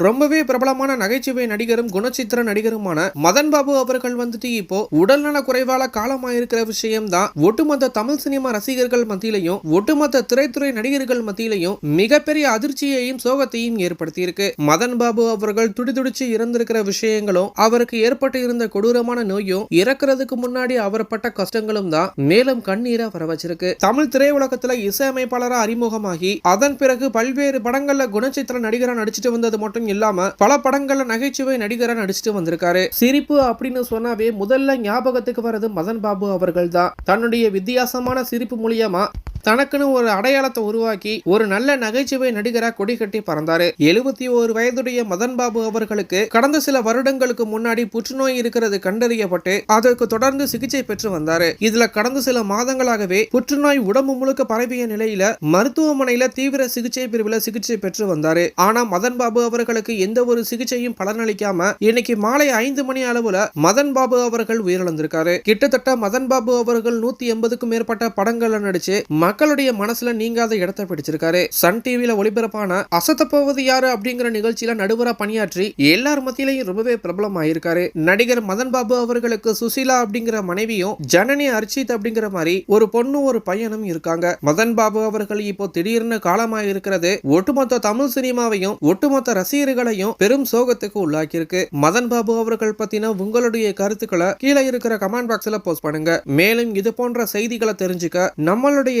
ரொம்பவே பிரபலமான நகைச்சுவை நடிகரும் குணச்சித்திர நடிகருமான மதன் பாபு அவர்கள் வந்துட்டு இப்போ உடல்நல குறைவால காலமாயிருக்கிற விஷயம் தான் ஒட்டுமொத்த தமிழ் சினிமா ரசிகர்கள் மத்தியிலையும் ஒட்டுமொத்த திரைத்துறை நடிகர்கள் மத்தியிலையும் மிகப்பெரிய அதிர்ச்சியையும் சோகத்தையும் ஏற்படுத்தியிருக்கு. மதன் பாபு அவர்கள் துடிதுடிச்சு இறந்திருக்கிற விஷயங்களும் அவருக்கு ஏற்பட்டு இருந்த கொடூரமான நோயும் இறக்குறதுக்கு முன்னாடி அவர் பட்ட கஷ்டங்களும் தான் மேலும் கண்ணீரை வர வச்சிருக்கு தமிழ் திரையுலகத்துல இசையமைப்பாளராக அறிமுகமாகி அதன் பிறகு பல்வேறு படங்கள்ல குணச்சித்திர நடிகரா நடிச்சிட்டு வந்தது மட்டும் இல்லாம பல படங்கள்ல நகைச்சுவை நடிகரா நடிச்சுட்டு வந்திருக்காரு. சிரிப்பு அப்படின்னு சொன்னாவே முதல்ல ஞாபகத்துக்கு வர்றது மதன் பாபு அவர்கள் தான் தன்னுடைய வித்தியாசமான சிரிப்பு மூலியமா தனக்குன்னு ஒரு அடையாளத்தை உருவாக்கி ஒரு நல்ல நகைச்சுவை நடிகராக கொடி கட்டி பறந்தாரு. எழுபத்தி ஒரு வயதுடைய மதன் பாபு அவர்களுக்கு கடந்த சில வருடங்களுக்கு முன்னாடி புற்றுநோய் இருக்கிறது கண்டறியப்பட்டு அதற்கு தொடர்ந்து சிகிச்சை பெற்று வந்தாரு. இதுல கடந்த சில மாதங்களாகவே புற்றுநோய் உடம்பு முழுக்க பரவிய நிலையில மருத்துவமனையில தீவிர சிகிச்சை பிரிவில் சிகிச்சை பெற்று வந்தாரு. ஆனா மதன் பாபு அவர்களுக்கு எந்த ஒரு சிகிச்சையும் பலனளிக்காம இன்னைக்கு மாலை ஐந்து மணி அளவுல மதன் பாபு அவர்கள் உயிரிழந்திருக்காரு. கிட்டத்தட்ட மதன் பாபு அவர்கள் நூத்தி எண்பதுக்கும் மேற்பட்ட படங்கள்ல நடிச்சு மக்களுடைய மனசுல நீங்காத இடத்தை பிடிச்சிருக்காரு. சன் டிவியில ஒளிபரப்பான அசத்த போவது யாரு அப்படிங்கிற நிகழ்ச்சியில நடுவரா பணியாற்றி எல்லார் மத்தியிலையும் ரொம்பவே பிரபலம் ஆயிருக்காரு நடிகர் மதன் பாபு அவர்களுக்கு சுசீலா அப்படிங்கிற மனைவியும் ஜனனி அர்ச்சித் அப்படிங்கிற மாதிரி ஒரு பொண்ணு ஒரு பையனும் இருக்காங்க. மதன் பாபு அவர்கள் இப்போ திடீர்னு காலமாக இருக்கிறது ஒட்டுமொத்த தமிழ் சினிமாவையும் ஒட்டுமொத்த ரசிகர்களையும் பெரும் சோகத்துக்கு உள்ளாக்கியிருக்கு. மதன் பாபு அவர்கள் பத்தின உங்களுடைய கருத்துக்களை கீழே இருக்கிற கமெண்ட் பாக்ஸ்ல போஸ்ட் பண்ணுங்க. மேலும் இது போன்ற செய்திகளை தெரிஞ்சுக்க நம்மளுடைய